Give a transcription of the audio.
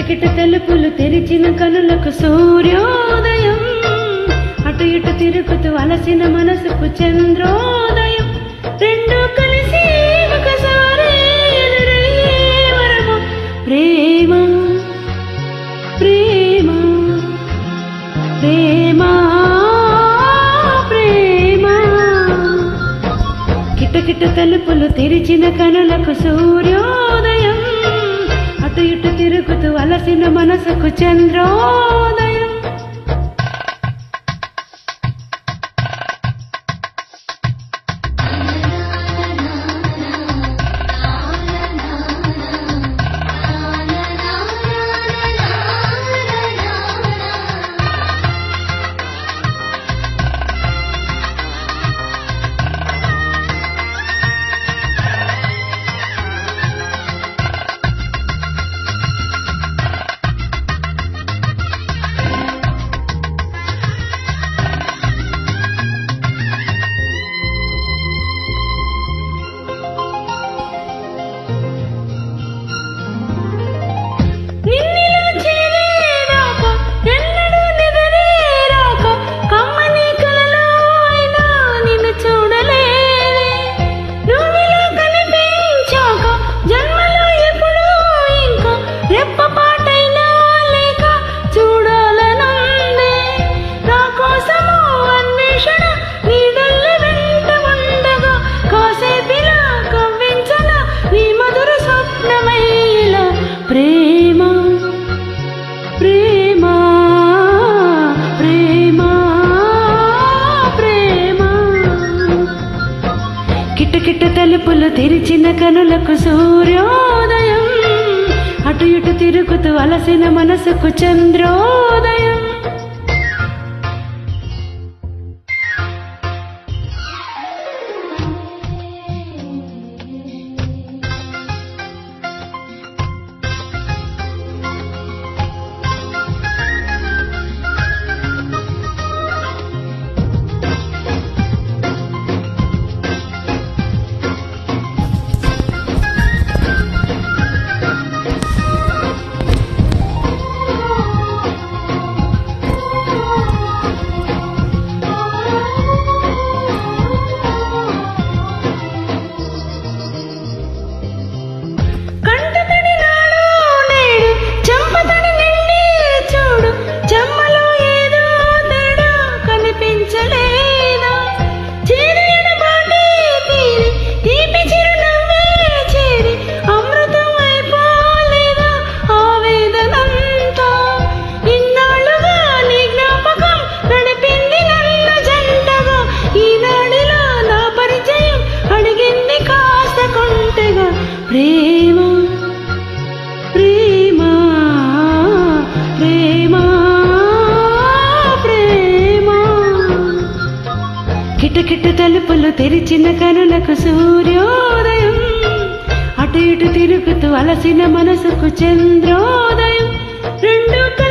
కిటకిట తలుపులు తెరిచిన కనులకు సూర్యోదయం. అటు ఇటు తిరుగుతూ అలసిన మనసుకు చంద్రోదయం. రెండు కలిసి ప్రేమ ప్రేమ ప్రేమ ప్రేమ. కిటకిట తలుపులు తెరిచిన కనులకు సూర్యోదయం. అలసిన మనసుకు చంద్రోదయం తెరిచిన కనులకు సూర్యోదయం. అటు ఇటు తిరుగుతూ అలసిన మనసుకు చంద్రోదయం. తెరిచిన కనులకు సూర్యోదయం. అటు ఇటు తిరుగుతూ అలసిన మనసుకు చంద్రోదయం. రెండు